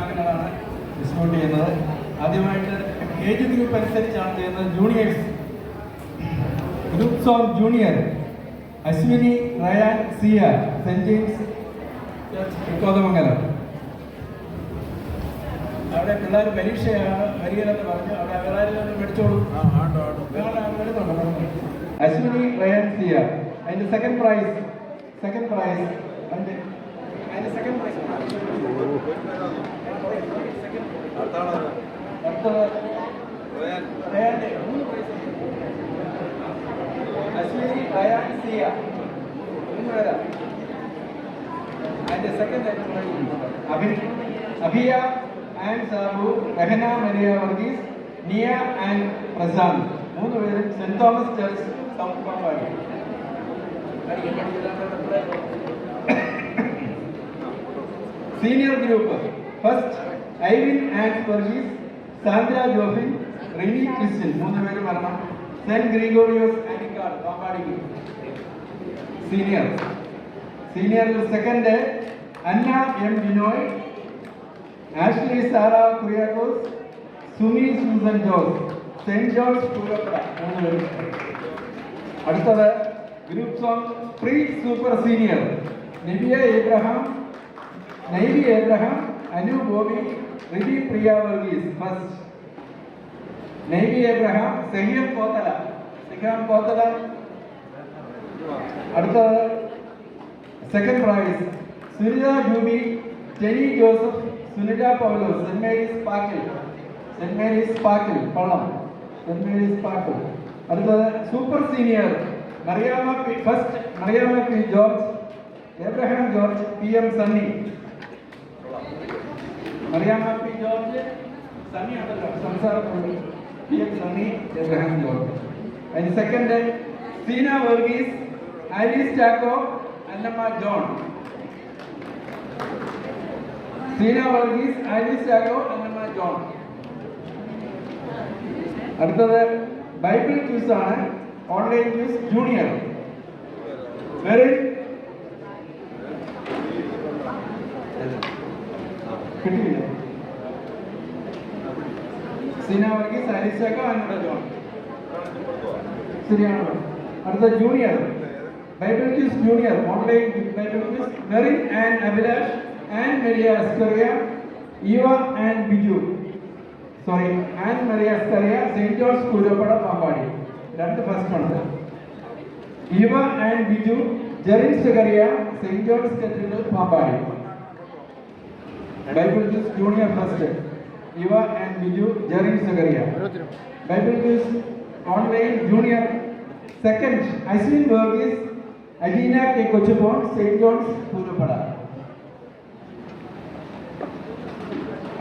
സമ്മാനങ്ങളാണ് distribute ചെയ്യുന്നത്. ആദ്യമായിട്ട് age group അനുസരിച്ചാണ് ചെയ്യുന്നത് juniors groups of junior Ashwini Rayan Siya Saint James Kothamangalam അവിടെ പിള്ളേർ പരീക്ഷയാണ് വരികയെന്ന് പറഞ്ഞു. അവിടെ അവരാരും പഠിച്ചോളൂ. അശ്വിനി റയാൻ സിയ. അതിന്റെ സെക്കൻഡ് പ്രൈസ് സെക്കൻഡ് പ്രൈസ് അതിന്റെ അതിന്റെ സെക്കൻഡ് പ്രൈസ് അടുത്തത് റയാന്റെ മൂന്ന് പ്രൈസ് അശ്വിനി റയാൻ സിയ മൂന്ന് പേരാ അതിന്റെ second Abhi Abhiya and Sabu Rehana Maria Varghese Niya and Prashanth മൂന്ന് പേരും Saint Thomas church south Pampady senior group first Ivin and Varghese Sandra Jofin Rini Christian മൂന്ന് പേര് വരണം സെന്റ് ഗ്രിഗോറിയോസ് ആനിക്കാട് പാമ്പാടിക്ക് senior സീനിയറിൽ second Anna M Binoy Ashley Sara Kuriakose Sumi Susan Jose Saint George Poorappuzha മൂന്ന് പേര് അടുത്തത് group song pre super senior Nibiya Abraham Naibi Abraham Anu Bobby Ribi Priya Varghese. First Naibi Abraham സെഹിയം കോത്തല സെഹിയം കോത്തല അടുത്തത് second prize Sunitha Jubi Teni Joseph Sunitha Paulose Saint Mary's Pakkil Saint Mary's Pakkil Pallom Saint Mary's Pakkil അടുത്തത് super senior Mariyama P first Mariyama P George Abraham George P M Sunny. Mariyama P George Sunny ഉണ്ടല്ലോ. സംസാരമുണ്ട് P M Sunny Abraham George. അതിന് second Seena Varghese Alice Chacko Annamma John Seena Varghese Alice Chacko Annamma John അടുത്തത് Bible quiz ആണ്. Online quiz junior very കിട്ടിയില്ല. Seena Varghese Alice Chacko Annamma John ശരിയാണല്ലോ അടുത്ത junior Diabetes Junior online with diabetes, Narin and Abhilash and Maria Ascaria, Eva and Biju. Sorry, and Maria Ascaria, St. George Kudapada Pampadi. That's the first one. Eva and Biju, Jarin Sagaria, St. George Cathedral Pampadi. Bible Quiz Junior First, Eva and Biju, Jarin Sagaria. Bible Quiz Online Junior Second, Ashwin Burgess, Aleena K കൊച്ചുപോൺ Saint John's പൂരപ്പട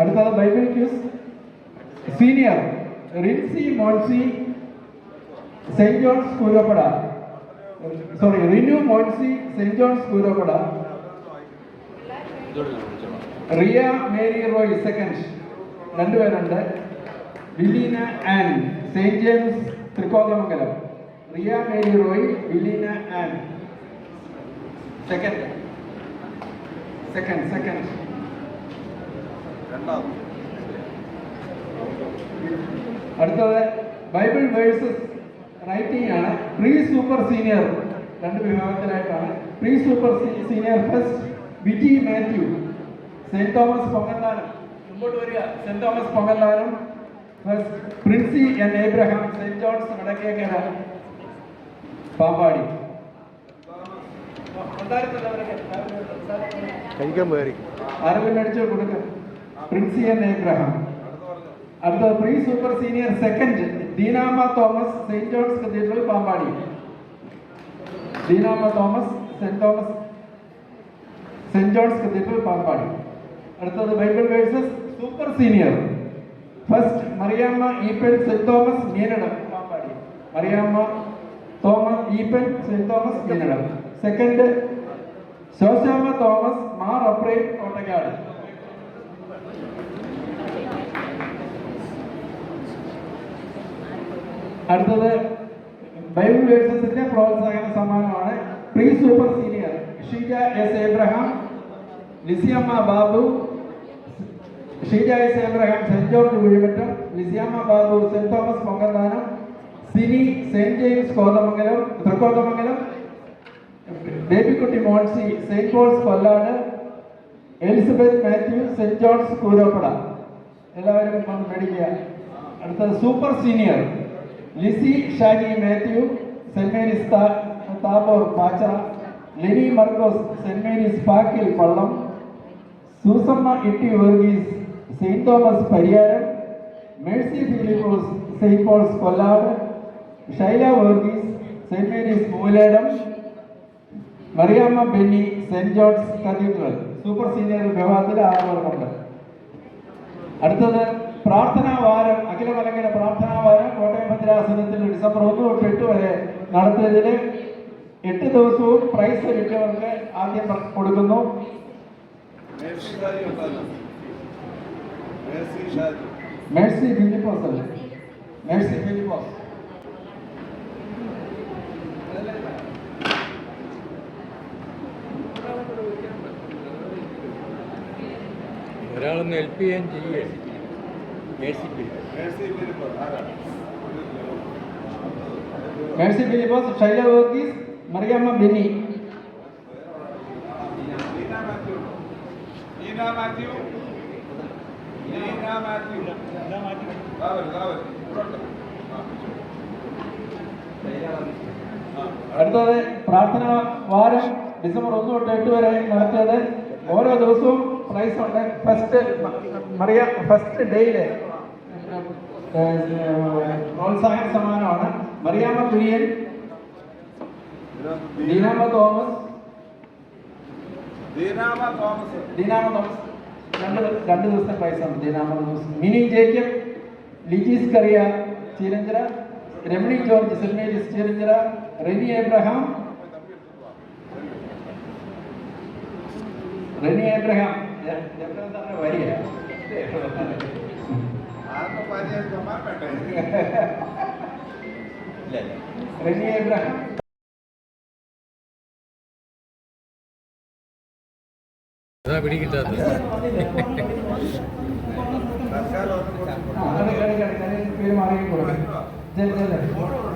അടുത്തത് Bible quiz. Senior Rincy Moncy Saint John's Poorappada sorry Rinu Moncy Saint John's Poorappada Riya Mary Roy second. രണ്ടുപേരുണ്ട്. Vileena and Saint James Thrikkothamangalam. Riya Mary Roy Vileena Ann second second second അടുത്തത് Bible verses writing ആണ്. Pre super senior രണ്ട് വിഭാഗത്തിലായിട്ടാണ്. Pre super senior first Biji Mathew Saint Thomas Ponganthanam മുമ്പോട്ട് വരിക. Saint Thomas Ponganthanam first Princy N Abraham Saint John's Vadakkekara Pampady. കഴിക്കാൻ പോയി. ആരെങ്കിലും മേടിച്ചു കൊടുക്കും. പ്രിൻസി എൻ ഏബ്രഹാം അടുത്ത pre super senior second Dinamma Thomas Saint John's cathedral Pampady. Dinamma Thomas Saint Thomas Saint John's cathedral Pampady. അടുത്തത് Bible verses super senior. First Mariyamma Eappen Saint Thomas Meenadom Pampady. Mariyamma Thomas Eappen Saint Thomas Meenadom. Second Soshamma Thomas Mar Aprem Kottakkad. അടുത്തത് Bible വേഴ്സസിന്റെ പ്രോത്സാഹന സമ്മാനമാണ് pre super senior Sheeja S Abraham Lissiyamma Babu Sheeja S Abraham Saint George Kuzhimattom Lissiyamma Babu Saint Thomas Ponganthanam Sini Saint James Kothamangalam Thrikkothamangalam Babykutty Moncy Saint Paul's Kollad Elizabeth Mathew Saint John's Kooroppada എല്ലാവരും വന്ന് മേടിക്കുക. അടുത്തത് super senior Lissy Shaji Mathew Saint Mary's താ- Tabor Pachira Leni Markose Saint Mary's Pakkil Pallom Susamma Itty Varghese Saint Thomas Pariyaram Mercy Philipose Saint Paul's Kollad Shyla Varghese Saint Mary's Mooledom Mariyamma Benny Saint John's cathedral. Super senior വിഭാഗത്തിൽ ആറ് അടുത്തത് പ്രാർത്ഥനാ വാരം അഖില മലങ്കര പ്രാർത്ഥനാ വാരം. Kottayam ഭദ്രാസനത്തിൽ December ഒന്ന് തൊട്ട് എട്ട് വരെ നടത്തിയതിൽ എട്ട് ദിവസവും പ്രൈസ് കിട്ടിയവർക്ക് ആദ്യം കൊടുക്കുന്നു. മേഴ്സി ഫിലിപ്പോസ് അല്ലേ മേഴ്സി ഫിലിപ്പോസ് ഒരാളൊന്ന് ഹെൽപ്പ് ചെയ്യുകയും ചെയ്യേ. മേഴ്സിപ്പില്ല Mercy Philipose Shyla Varghese Mariyamma Benny. Mathew Mathew. അടുത്തത് പ്രാർത്ഥന വാരം ഡിസംബർ ഒന്ന് തൊട്ട് എട്ട് വരെ നടത്തിയത് ഓരോ ദിവസവും പ്രൈസ് ഉണ്ട് ഫസ്റ്റ് മറിയ ഫസ്റ്റ് ഡേയിൽ പ്രോത്സാഹന സമ്മാനമാണ്. Mariyamma Kurian Dinamma Thomas Dinamma Thomas. Dinamma Thomas. രണ്ട് ദി- രണ്ട് ദിവസത്തെ പ്രൈസ് ഉണ്ട് Dinamma Thomas. Mini Jacob Lijees Kariya Cheeranchira Ramani George Saint Mary's Cheeranchira Reni Abraham Reni Abraham Reni Abraham. അതാ.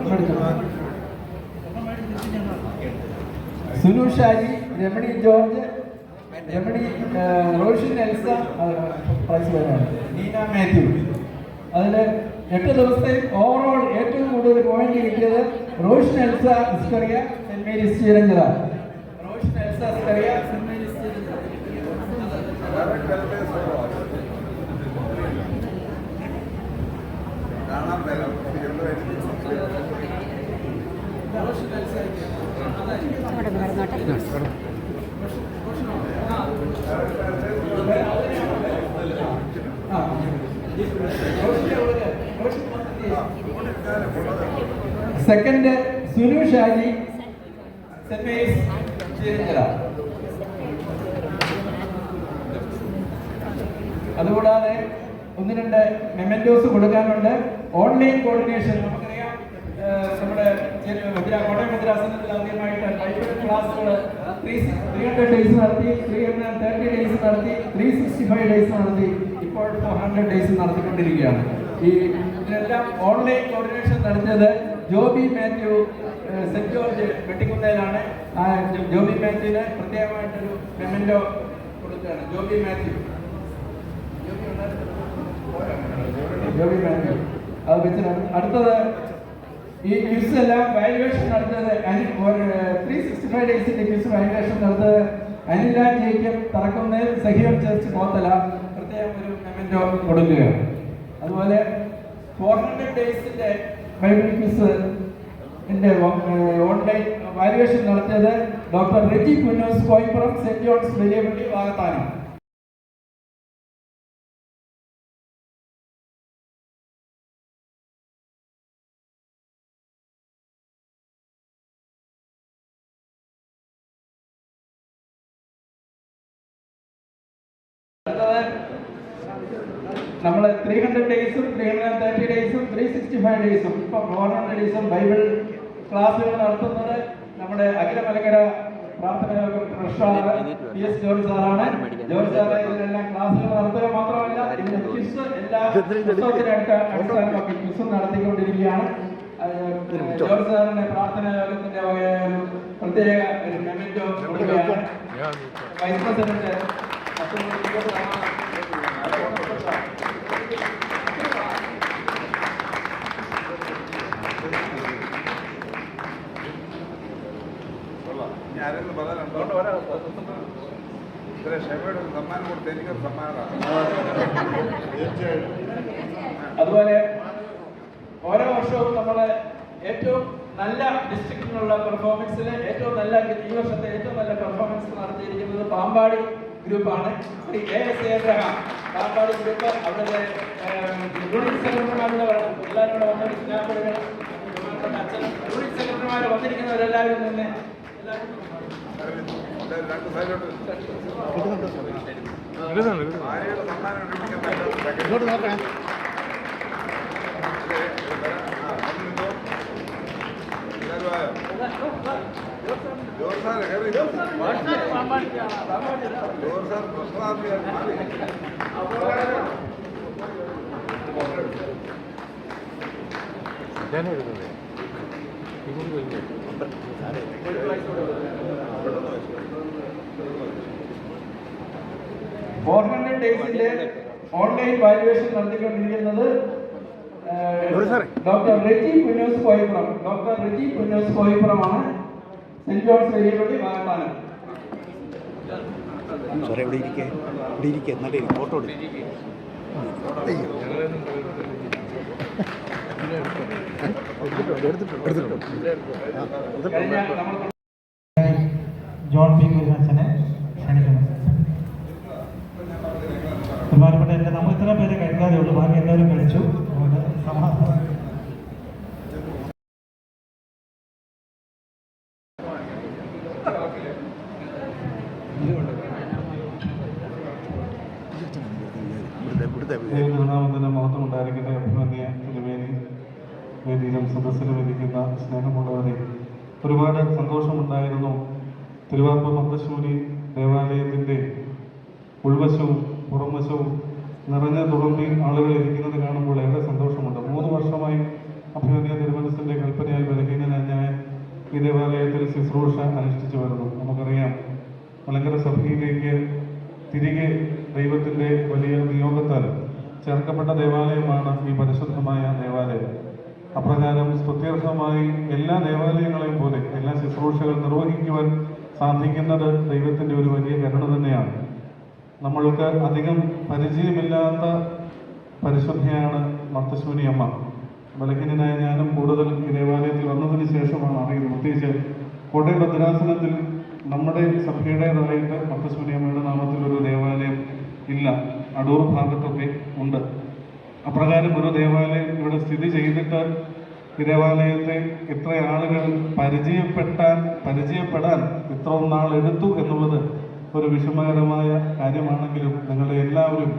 മേടിച്ചോ. സുനു ഷാജി രമണി ജോർജ് ആ, റോഷിൻ എൽസ പ്രൈസ് വരുന്നുണ്ട് നീന മാത്യു. അതിൽ എട്ട് ദിവസത്തെ ഓവറോൾ ഏറ്റവും കൂടുതൽ പോയിന്റ് കിട്ടിയത് Roshan Elsa Iskariya Saint Mary's Cheeranchira Roshan Elsa Iskariya Saint Mary's Cheeranchira second Sunu Shaji. അതുകൂടാതെ ഒന്ന് രണ്ട് മെമെന്റോസ് കൊടുക്കാനുണ്ട്. ഓൺലൈൻ കോർഡിനേഷൻ നമുക്കറിയാം. നമ്മുടെ കോട്ടയം ഭദ്രാസനത്തിൽ ആദ്യമായിട്ട് ബൈബിൾ ക്ലാസ്സുകൾ ത്രീ ത്രീ ഹൺഡ്രഡ് ഡേയ്സ് നടത്തി ത്രീ ഹൺഡ്രഡ് തേർട്ടി ഡേയ്സ് നടത്തി three sixty five days hundred നടത്തിക്കൊണ്ടിരിക്കുകയാണ്. ഈ ഇതിനെല്ലാം ഓൺലൈൻ കോർഡിനേഷൻ നടത്തിയത് ജോബി മാത്യു സെന്റ് ജോർജ് വെട്ടിക്കുന്നതിലാണ് ആ ജോബി മാത്യുവിന് പ്രത്യേകമായിട്ടൊരു മെമെന്റോ കൊടുക്കുകയാണ്. ജോബി മാത്യു. ജോബി മാത്യു. അത് വെച്ചിട്ടുണ്ട് അടുത്തത് ഈ ക്വിസ് എല്ലാം വാല്യുവേഷൻ ഒരു ത്രീ സിക്സ്റ്റി ഫൈവ് ഡേയ്സിന്റെ ക്വിസ് വാല്യുവേഷൻ നടത്തുന്നത് അനില ജയിക്കും തറക്കുന്നേൽ സഹിയം ചേർച്ച് പോത്തല പ്രത്യേകം ഒരു മെമ്മന്റോ കൊടുക്കുകയാണ്. അതുപോലെ ഫോർ ഹൺഡ്രഡ് ഡേയ്സിന്റെ ബൈബിൾ ക്വിസ് ഓൺലൈൻ വാല്യുവേഷൻ നടത്തിയത് doctor Reji Punnoose Koippuram Saint John's വലിയ വാഗത്താനം ത്രീ ഹൺഡ്രഡ് തേർട്ടി ഡേയ്സും ത്രീ സിക്സ്റ്റി ഫൈവ് ഡേയ്സും ഇപ്പം ഫോർ ഹൺഡ്രഡ് ഡേയ്സും ബൈബിൾ ക്ലാസ്സുകൾ നടത്തുന്നത് നമ്മുടെ അഖില മലങ്കര പ്രാർത്ഥന ട്രഷറർ പി എസ് ജോർജ് സാറാണ്. ജോർജ് സാറ് ഇതിനെല്ലാം ക്ലാസ്സുകൾ നടത്തുക മാത്രമല്ല ഇതിന് ക്വിസ് എല്ലാ പുസ്തകത്തിനടുത്ത അടിസ്ഥാനമാക്കി ക്വിസ് നടത്തിക്കൊണ്ടിരിക്കുകയാണ്. അത് ജോർജ് സാറിന്റെ പ്രാർത്ഥന യോഗത്തിന്റെ പ്രത്യേക ഒരു വൈസ് പ്രസിഡന്റ് അതുപോലെ ഓരോ വർഷവും നമ്മൾ ഏറ്റവും നല്ല ഡിസ്ട്രിക്റ്റിനുള്ള പെർഫോമൻസിൽ ഏറ്റവും നല്ല ഈ വർഷത്തെ ഏറ്റവും നല്ല പെർഫോമൻസ് നടത്തിയിരിക്കുന്നത് പാമ്പാടി ഗ്രൂപ്പാണ് Shri A S Abraham Pampady group അവിടുത്തെ യൂണിറ്റ് സെക്രട്ടറിമാരുടെ എല്ലാവരും കൂടെ വന്നൊരു സ്നാപ്പ് എടുക്കണം അച്ഛൻ യൂണിറ്റ് സെക്രട്ടറിമാർ വന്നിരിക്കുന്നവരെല്ലാവരും തന്നെ എല്ലാവരും എല്ലാവരും രണ്ട് സൈഡിലോട്ട് ഇടുന്നുണ്ട് ഇടുന്നുണ്ട് ആരെയുടെ സമ്മാനം ഇങ്ങോട്ട് നോക്കണം ജോർ സാർ കയറി ജോർ സാർ പ്രശ്നമാക്കിയാൽ മാറി ഞാൻ എടുക്കുന്നത് ഇങ്ങോട്ട് കഴിഞ്ഞു ഫോർ ഹൺഡ്രഡ് ഡേയ്സിന്റെ ഓൺലൈൻ വാല്യുവേഷൻ നടത്തിക്കൊണ്ടിരിക്കുന്നത് ഡോക്ടർ റെജി പുന്നോസ് കോയിപ്പുറം ഡോക്ടർ റെജി പുന്നോസ് കോയിപ്പുറമാണ് സെന്റ് ജോൺസ് ഏരിയയുടെ വാഗ്ദാനം. സാറേ ഇവിടെ ഇരിക്കേ ഇവിടെ ഇരിക്കേ എന്നാലേ ഫോട്ടോ എടുക്കും. ഞങ്ങളൊന്നും എടുത്തിട്ടുണ്ട് എടുത്തിട്ടുണ്ട് കഴിഞ്ഞ നമ്മൾ ജോൺ പി കുര്യച്ചനെ ക്ഷണിക്കുന്നു ബഹുമാനപ്പെട്ട എന്റെ നമ്മൾ ഇത്ര പേരെ കഴിക്കാതെ ഉള്ളൂ ബാക്കി കഴിച്ചു അതുകൊണ്ട് സമാധാനം ഇവിടുത്തെ മഹത്വം ഉണ്ടായിരിക്കട്ടെ. അഭിമന്യ തിരുമേനി വേദിയിലും സദസ്സിലും ഇരിക്കുന്ന സ്നേഹമുള്ളവരെ ഒരുപാട് സന്തോഷമുണ്ടായിരുന്നു. തിരുവാർപ്പ മന്ദശൂരി ദേവാലയത്തിന്റെ ഉൾവശവും പുറംവശവും നിറഞ്ഞ തുറമ്പി ആളുകൾ ഇരിക്കുന്നത് കാണുമ്പോൾ ഏറെ സന്തോഷമുണ്ട്. മൂന്ന് വർഷമായി അഭിമന്യ തിരുമനസിന്റെ കൽപ്പനയാൽ ബലഹീനനായ ഞാൻ ഈ ദേവാലയത്തിൽ ശുശ്രൂഷ അനുഷ്ഠിച്ചു വരുന്നു. നമുക്കറിയാം മലങ്കര സഭയിലേക്ക് തിരികെ ദൈവത്തിന്റെ വലിയ നിയോഗത്താൽ ചേർക്കപ്പെട്ട ദേവാലയമാണ് ഈ പരിശുദ്ധമായ ദേവാലയം. അപ്രകാരം സ്തുത്യർഹമായി എല്ലാ ദേവാലയങ്ങളെയും പോലെ എല്ലാ ശുശ്രൂഷകൾ നിർവഹിക്കുവാൻ സാധിക്കുന്നത് ദൈവത്തിന്റെ ഒരു വലിയ കരുണ തന്നെയാണ്. നമ്മൾക്ക് അധികം പരിചയമില്ലാത്ത പരിശുദ്ധയാണ് മർത്തശൂനി അമ്മ. ബലഹീനനായ ഞാനും കൂടുതൽ ഈ ദേവാലയത്തിൽ വന്നതിന് ശേഷമാണ് അറിയുന്നത് പ്രത്യേകിച്ച് കോട്ടയം ഭദ്രാസനത്തിൽ നമ്മുടെ സഭയുടേതായിട്ട് മർത്തശൂനി അമ്മയുടെ നാമത്തിൽ ഒരു ദേവാലയം ഇല്ല. അടൂർ ഭാഗത്തൊക്കെ ഉണ്ട്. അപ്രകാരം ഒരു ദേവാലയം ഇവിടെ സ്ഥിതി ചെയ്തിട്ട് ഈ ദേവാലയത്തെ ഇത്ര ആളുകൾ പരിചയപ്പെട്ടാൻ പരിചയപ്പെടാൻ ഇത്ര നാൾ എടുത്തു എന്നുള്ളത് ഒരു വിഷമകരമായ കാര്യമാണെങ്കിലും നിങ്ങളുടെ എല്ലാവരും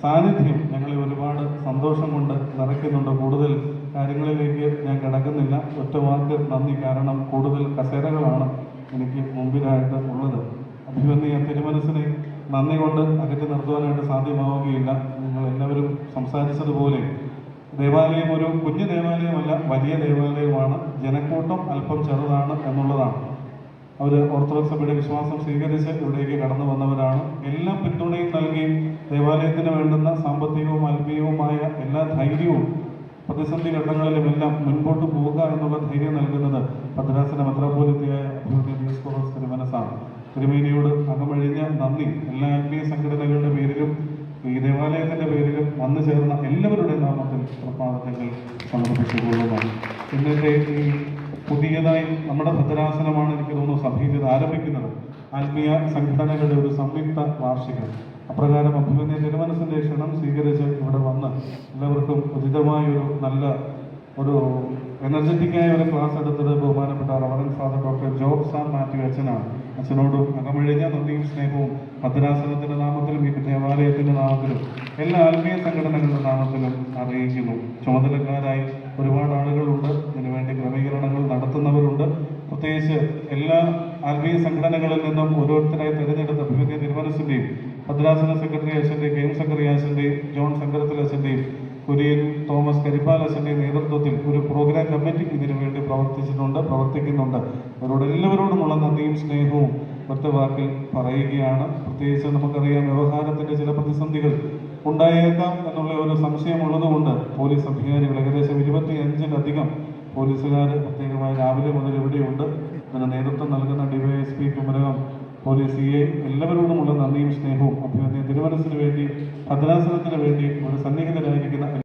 സാന്നിധ്യം ഞങ്ങളെ ഒരുപാട് സന്തോഷം കൊണ്ട് നിറയ്ക്കുന്നുണ്ട്. കൂടുതൽ കാര്യങ്ങളിലേക്ക് ഞാൻ കിടക്കുന്നില്ല. ഒറ്റ വാക്ക് നന്ദി. കാരണം കൂടുതൽ കസേരകളാണ് എനിക്ക് മുമ്പിലായിട്ട് ഉള്ളത്. അഭിമന്യ തിരുമനസിനെ നന്ദി കൊണ്ട് അകറ്റി നിർത്തുവാനായിട്ട് സാധ്യമാവുകയില്ല. നിങ്ങൾ എല്ലാവരും സംസാരിച്ചതുപോലെ ദേവാലയം ഒരു കുഞ്ഞു ദേവാലയമല്ല വലിയ ദേവാലയമാണ്. ജനക്കൂട്ടം അല്പം ചെറുതാണ് എന്നുള്ളതാണ്. അവർ ഓർത്തഡോക്സ് സഭയുടെ വിശ്വാസം സ്വീകരിച്ച് ഇവിടേക്ക് കടന്നു വന്നവരാണ്. എല്ലാ പിന്തുണയും നൽകി ദേവാലയത്തിന് വേണ്ടുന്ന സാമ്പത്തികവും ആത്മീയവുമായ എല്ലാ ധൈര്യവും പ്രതിസന്ധി ഘട്ടങ്ങളിലും എല്ലാം മുൻപോട്ട് പോവുക എന്നുള്ള ധൈര്യം നൽകുന്നത് ഭദ്രാസന മെത്രാപോലിത്തയായ അഭിവൃദ്ധി ദിയോസ്കോറോസ് തിരുമനസാണ് തിരുമേനിയോട് അകമഴിഞ്ഞ നന്ദി. എല്ലാ ആത്മീയ സംഘടനകളുടെ പേരിലും ഈ ദേവാലയത്തിന്റെ പേരിലും വന്നു ചേർന്ന എല്ലാവരുടെയും നാമത്തിൽ പ്രഭാതങ്ങൾ സമർപ്പിച്ചുകൊള്ളുന്നതാണ് ഇന്നത്തെ ഈ പുതിയതായി നമ്മുടെ ഭദ്രാസനമാണ് എനിക്ക് തോന്നുന്നു സഭയിൽ ഇത് ആരംഭിക്കുന്നത്. ആത്മീയ സംഘടനകളുടെ ഒരു സംയുക്ത വാർഷികം. അപ്രകാരം അഭിമന്യ തിരുമനസിന്റെ ക്ഷണം സ്വീകരിച്ച് ഇവിടെ വന്ന് എല്ലാവർക്കും ഉചിതമായൊരു നല്ല ഒരു എനർജറ്റിക്കായ ഒരു ക്ലാസ് എടുത്തത് ബഹുമാനപ്പെട്ട reverend father doctor Job sir Mathew അച്ഛനാണ്. അച്ഛനോട് അകമഴിഞ്ഞ നന്ദിയും സ്നേഹവും ഭദ്രാസനത്തിന്റെ നാമത്തിലും ഈ ദേവാലയത്തിന്റെ നാമത്തിലും എല്ലാ ആത്മീയ സംഘടനകളുടെ നാമത്തിലും അറിയിക്കുന്നു. ചുമതലക്കാരായി ഒരുപാട് ആളുകളുണ്ട്. ഇതിനുവേണ്ടി ക്രമീകരണങ്ങൾ നടത്തുന്നവരുണ്ട്. പ്രത്യേകിച്ച് എല്ലാ ആത്മീയ സംഘടനകളിൽ നിന്നും ഓരോരുത്തരായി തിരഞ്ഞെടുത്ത വിവിധ തിരുമനസിന്റെയും ഭദ്രാസന സെക്രട്ടറി അച്ഛന്റെയും കെ എം സെക്രട്ടറി അച്ഛന്റെയും ജോൺ ശങ്കരത്തിൽ അച്ഛന്റെയും കുര്യൻ തോമസ് കരിപ്പാൽ അച്ഛന്റെയും നേതൃത്വത്തിൽ ഒരു പ്രോഗ്രാം കമ്മിറ്റി ഇതിനു വേണ്ടി പ്രവർത്തിച്ചിട്ടുണ്ട് പ്രവർത്തിക്കുന്നുണ്ട്. അവരോട് എല്ലാവരോടുമുള്ള നന്ദിയും സ്നേഹവും ഒറ്റ വാക്കിൽ പറയുകയാണ്. പ്രത്യേകിച്ച് നമുക്കറിയാം വ്യവഹാരത്തിന്റെ ചില പ്രതിസന്ധികൾ ഉണ്ടായേക്കാം എന്നുള്ള ഒരു സംശയമുള്ളതുകൊണ്ട് പോലീസ് അധികാരികൾ ഏകദേശം ഇരുപത്തിയഞ്ചിലധികം പോലീസുകാർ പ്രത്യേകമായി രാവിലെ മുതൽ ഇവിടെയുണ്ട്. അതിന് നേതൃത്വം നൽകുന്ന DYSP Kumarakom police C I എല്ലാവരോടുമുള്ള നന്ദിയും സ്നേഹവും അഭിനന്ദനം തിരുവനന്തപുരത്തിന് വേണ്ടി ഭദ്രാസനത്തിന് വേണ്ടി ഒരു സന്നിഹിതരായിരിക്കുന്ന